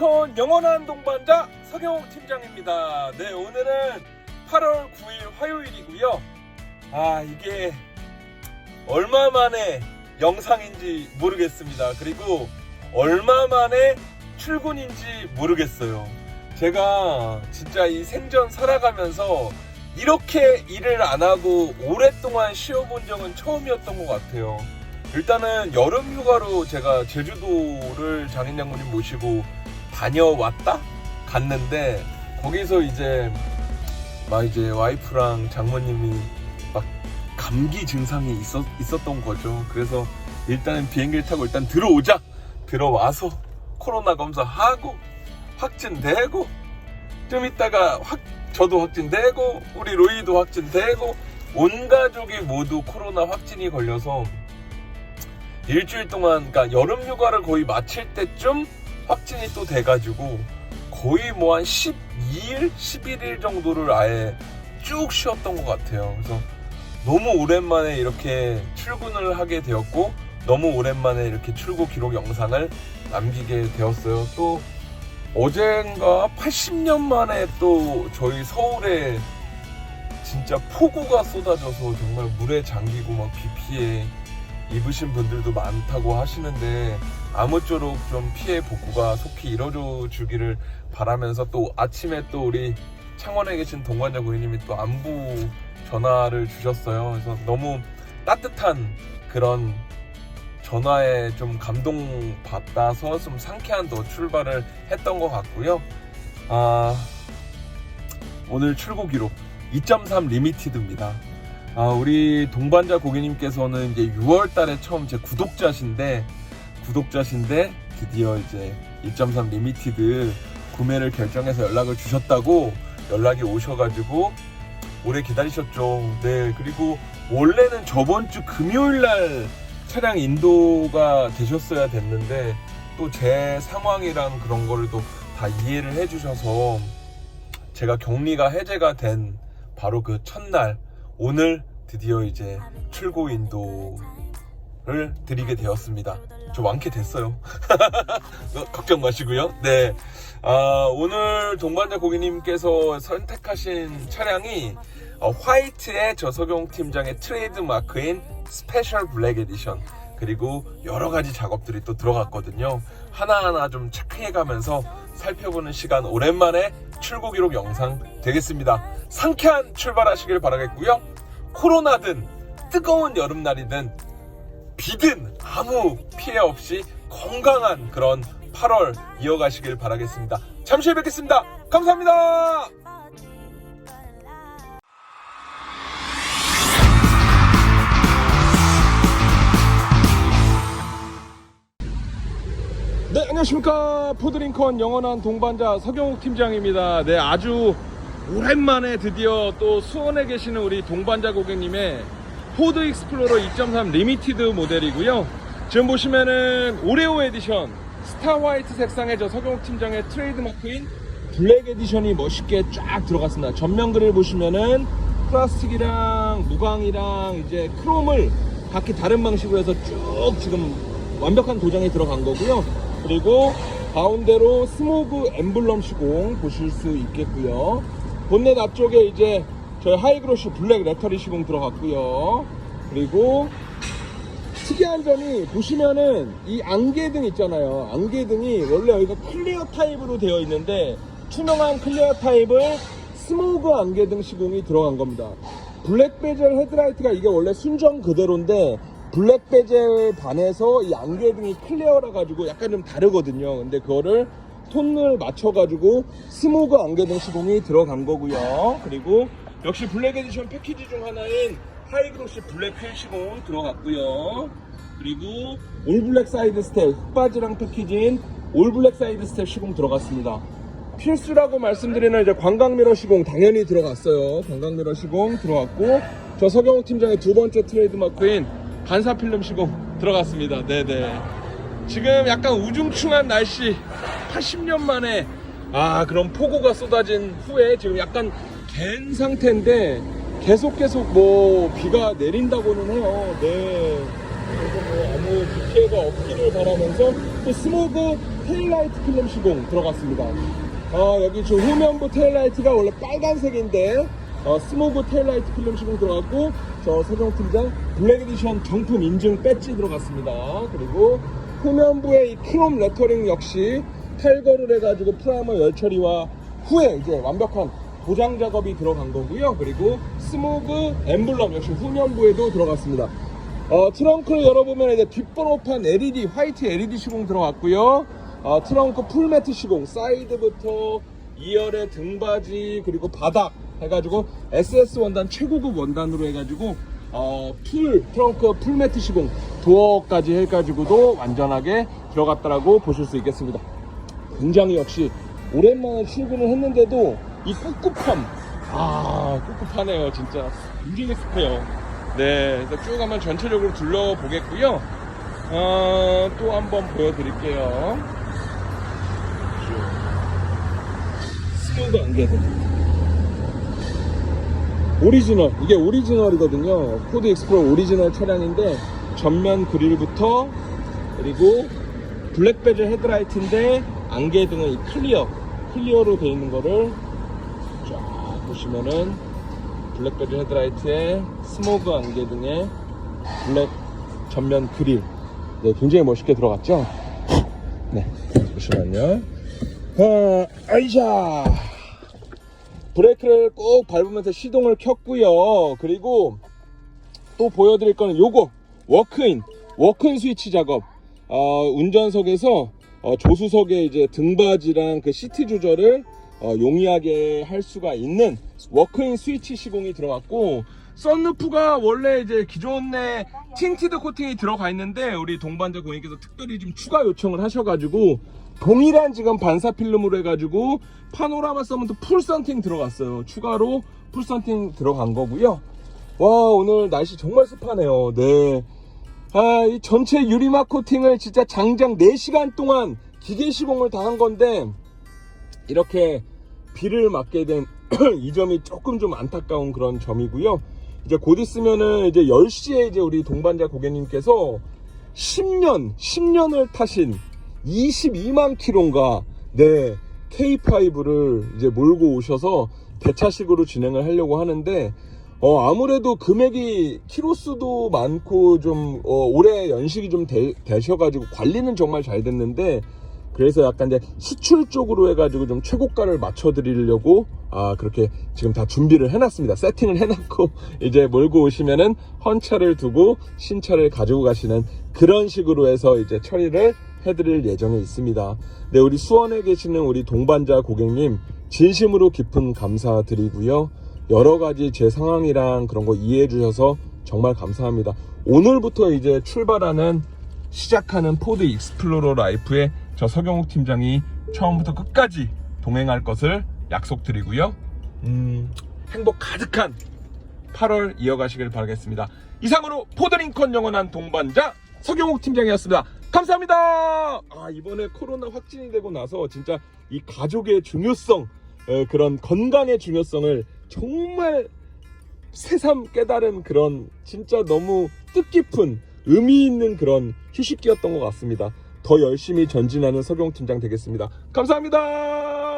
푸드링컨 영원한 동반자 서경욱 팀장입니다. 네, 오늘은 8월 9일 화요일이고요. 아, 이게 얼마 만에 영상인지 모르겠습니다. 그리고 얼마 만에 출근인지 모르겠어요. 제가 진짜 이 생전 살아가면서 이렇게 일을 안 하고 오랫동안 쉬어본 적은 처음이었던 것 같아요. 일단은 여름 휴가로 제가 제주도를 장인 장모님 모시고 다녀왔다 갔는데 거기서 이제 막 이제 와이프랑 장모님이 막 감기 증상이 있었, 있었던 거죠. 그래서 일단은 비행기를 타고 일단 들어오자 들어와서 코로나 검사하고 확진되고 좀 있다가 확 저도 확진되고 우리 로이도 확진되고 온 가족이 모두 코로나 확진이 걸려서 일주일 동안 그러니까 여름 휴가를 거의 마칠 때쯤 확진이 또 돼가지고 거의 뭐 한 12일, 11일 정도를 아예 쭉 쉬었던 것 같아요. 그래서 너무 오랜만에 이렇게 출근을 하게 되었고 너무 오랜만에 이렇게 출고 기록 영상을 남기게 되었어요. 또 어젠가 80년 만에 또 저희 서울에 진짜 폭우가 쏟아져서 정말 물에 잠기고 막 비 피해 입으신 분들도 많다고 하시는데 아무쪼록 좀 피해 복구가 속히 이뤄져 주기를 바라면서 또 아침에 또 우리 창원에 계신 동관자 고객님이 또 안부 전화를 주셨어요. 그래서 너무 따뜻한 그런 전화에 좀 감동받아서 좀 상쾌한 또 출발을 했던 것 같고요. 아, 오늘 출고 기록 2.3 리미티드입니다. 아, 우리 동반자 고객님께서는 이제 6월 달에 처음 제 구독자신데, 구독자신데, 드디어 이제 2.3 리미티드 구매를 결정해서 연락을 주셨다고 연락이 오셔가지고, 오래 기다리셨죠. 네, 그리고 원래는 저번 주 금요일 날 차량 인도가 되셨어야 됐는데, 또 제 상황이랑 그런 거를 또 다 이해를 해주셔서, 제가 격리가 해제가 된 바로 그 첫날, 오늘 드디어 이제 출고 인도를 드리게 되었습니다. 저 완쾌 됐어요. 어, 걱정 마시고요. 네. 아, 오늘 동반자 고객님께서 선택하신 차량이 어, 화이트의 저석용 팀장의 트레이드 마크인 스페셜 블랙 에디션 그리고 여러 가지 작업들이 또 들어갔거든요. 하나하나 좀 체크해 가면서 살펴보는 시간 오랜만에 출고 기록 영상 되겠습니다. 상쾌한 출발하시길 바라겠고요. 코로나든 뜨거운 여름날이든 비든 아무 피해 없이 건강한 그런 8월 이어가시길 바라겠습니다. 잠시 후에 뵙겠습니다. 감사합니다. 네, 안녕하십니까. 푸드링컨 영원한 동반자 서경욱 팀장입니다. 네, 아주 오랜만에 드디어 또 수원에 계시는 우리 동반자 고객님의 포드 익스플로러 2.3 리미티드 모델이고요. 지금 보시면은 오레오 에디션 스타 화이트 색상의 저 서경욱 팀장의 트레이드 마크인 블랙 에디션이 멋있게 쫙 들어갔습니다. 전면 그릴 보시면은 플라스틱이랑 무광이랑 이제 크롬을 각기 다른 방식으로 해서 쭉 지금 완벽한 도장이 들어간 거고요. 그리고 가운데로 스모그 엠블럼 시공 보실 수 있겠고요. 본넷 앞쪽에 이제 저희 하이그로시 블랙 레터리 시공 들어갔고요. 그리고 특이한 점이 보시면은 이 안개등 있잖아요. 안개등이 원래 여기가 클리어 타입으로 되어 있는데 투명한 클리어 타입을 스모그 안개등 시공이 들어간 겁니다. 블랙 베젤 헤드라이트가 이게 원래 순정 그대로인데 블랙 베젤 반해서 이 안개등이 클리어라 가지고 약간 좀 다르거든요. 근데 그거를 톤을 맞춰 가지고 스모그 안개등 시공이 들어간 거고요. 그리고 역시 블랙 에디션 패키지 중 하나인 하이그로시 블랙 휠 시공 들어갔고요. 그리고 올 블랙 사이드 스텝 흑바지랑 패키지인 올 블랙 사이드 스텝 시공 들어갔습니다. 필수라고 말씀드리는 이제 관광 미러 시공 당연히 들어갔어요. 관광 미러 시공 들어갔고 저 서경욱 팀장의 두 번째 트레이드 마크인 반사 필름 시공 들어갔습니다. 네네. 지금 약간 우중충한 날씨 80년 만에 아 그런 폭우가 쏟아진 후에 지금 약간 갠 상태인데 계속 계속 뭐 비가 내린다고는 해요. 네. 그래서 뭐 아무 비 피해가 없기를 바라면서 또 스모그 테일라이트 필름 시공 들어갔습니다. 어, 여기 지금 후면부 테일라이트가 원래 빨간색인데 어, 스모그 테일라이트 필름 시공 들어갔고 저 서정 팀장 블랙 에디션 정품 인증 배지 들어갔습니다. 그리고 후면부의 이 크롬 레터링 역시 탈거를 해가지고 프라이머 열 처리와 후에 이제 완벽한 도장 작업이 들어간 거고요. 그리고 스모그 엠블럼 역시 후면부에도 들어갔습니다. 어, 트렁크를 열어보면 이제 뒷번호판 LED 화이트 LED 시공 들어갔고요. 어, 트렁크 풀매트 시공 사이드부터 2열의 등받이 그리고 바닥 해가지고 SS 원단 최고급 원단으로 해가지고 어, 풀 트렁크 풀매트 시공 도어까지 해가지고도 완전하게 들어갔다라고 보실 수 있겠습니다. 굉장히 역시 오랜만에 출근을 했는데도 이 꿉꿉함. 아 꿉꿉하네요 진짜. 굉장히 습해요. 네 그래서 쭉 한번 전체적으로 둘러보겠고요. 어, 또 한번 보여드릴게요. 스모그 안개도 오리지널 이게 오리지널이거든요. 코드 익스프로 오리지널 차량인데 전면 그릴부터 그리고 블랙 베젤 헤드라이트인데 안개등은 이 클리어 클리어로 되어 있는 거를 쫙 보시면은 블랙 베젤 헤드라이트에 스모그 안개등에 블랙 전면 그릴. 네, 굉장히 멋있게 들어갔죠? 네 보시면요. 아, 아이샤! 브레이크를 꼭 밟으면서 시동을 켰고요. 그리고 또 보여드릴 거는 요거 워크인 워크인 스위치 작업. 어, 운전석에서 어, 조수석에 이제 등받이랑 그 시트 조절을 어, 용이하게 할 수가 있는 워크인 스위치 시공이 들어갔고 썬루프가 원래 이제 기존에 틴티드 코팅이 들어가 있는데 우리 동반자 고객님께서 특별히 좀 추가 요청을 하셔가지고 동일한 지금 반사 필름으로 해가지고 파노라마 서먼트 풀 썬팅 들어갔어요. 추가로 풀 썬팅 들어간 거고요. 와 오늘 날씨 정말 습하네요. 네. 아, 이 전체 유리막 코팅을 진짜 장장 4시간 동안 기계 시공을 다 한 건데, 이렇게 비를 맞게 된 이 점이 조금 좀 안타까운 그런 점이고요. 이제 곧 있으면은 이제 10시에 이제 우리 동반자 고객님께서 10년, 10년을 타신 22만 킬로인가, 네, K5를 이제 몰고 오셔서 대차식으로 진행을 하려고 하는데, 어, 아무래도 금액이 키로수도 많고 좀 어, 올해 연식이 좀 되, 되셔가지고 관리는 정말 잘 됐는데 그래서 약간 이제 수출 쪽으로 해가지고 좀 최고가를 맞춰드리려고 아 그렇게 지금 다 준비를 해놨습니다. 세팅을 해놨고 이제 몰고 오시면은 헌차를 두고 신차를 가지고 가시는 그런 식으로 해서 이제 처리를 해드릴 예정에 있습니다. 네 우리 수원에 계시는 우리 동반자 고객님 진심으로 깊은 감사드리고요. 여러 가지 제 상황이랑 그런 거 이해해 주셔서 정말 감사합니다. 오늘부터 이제 출발하는 시작하는 포드 익스플로러 라이프에 저 서경욱 팀장이 처음부터 끝까지 동행할 것을 약속드리고요. 음, 행복 가득한 8월 이어가시길 바라겠습니다. 이상으로 포드링컨 영원한 동반자 서경욱 팀장이었습니다. 감사합니다. 아, 이번에 코로나 확진이 되고 나서 진짜 이 가족의 중요성, 어, 그런 건강의 중요성을 정말 새삼 깨달은 그런 진짜 너무 뜻깊은 의미 있는 그런 휴식기였던 것 같습니다. 더 열심히 전진하는 석용 팀장 되겠습니다. 감사합니다.